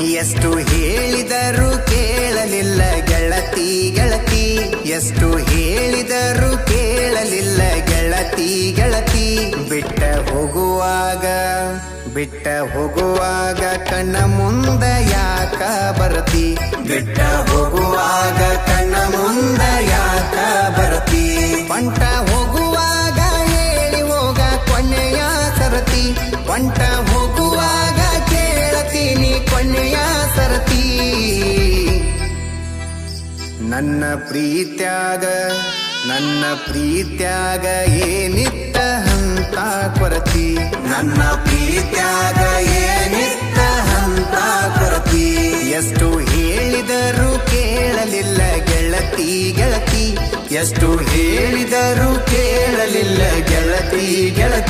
ಎಷ್ಟು ಹೇಳಿದರೂ ಕೇಳಲಿಲ್ಲ ಗೆಳತಿ ಗೆಳತಿ. ಎಷ್ಟು ಹೇಳಿದರೂ ಕೇಳಲಿಲ್ಲ ಗೆಳತಿ ಗೆಳತಿ. ಬಿಟ್ಟ ಹೋಗುವಾಗ ಬಿಟ್ಟ ಹೋಗುವಾಗ ಕಣ್ಣ ಮುಂದ ಯಾಕ ಬರತಿ? ಬಿಟ್ಟ ಹೋಗುವಾಗ ಕಣ್ಣ ಮುಂದ ಯಾಕ ಬರತಿ? ಪಂಟ ಹೋಗುವಾಗ ಹೇಳಿ ಹೋಗ ಕೊನೆಯ ಸರತಿ. ಪಂಟ ನನ್ನ ಪ್ರೀತ್ಯಾಗ ನನ್ನ ಪ್ರೀತ್ಯಾಗ ಏನಿತ್ತ ಹಂತ ಕೊರತಿ. ನನ್ನ ಪ್ರೀತ್ಯಾಗ ಏನಿತ್ತ ಹಂತ ಕೊರತಿ. ಎಷ್ಟು ಹೇಳಿದರೂ ಕೇಳಲಿಲ್ಲ ಗೆಳತಿ ಗೆಳತಿ. ಎಷ್ಟು ಹೇಳಿದರೂ ಕೇಳಲಿಲ್ಲ ಗೆಳತಿ ಗೆಳತಿ.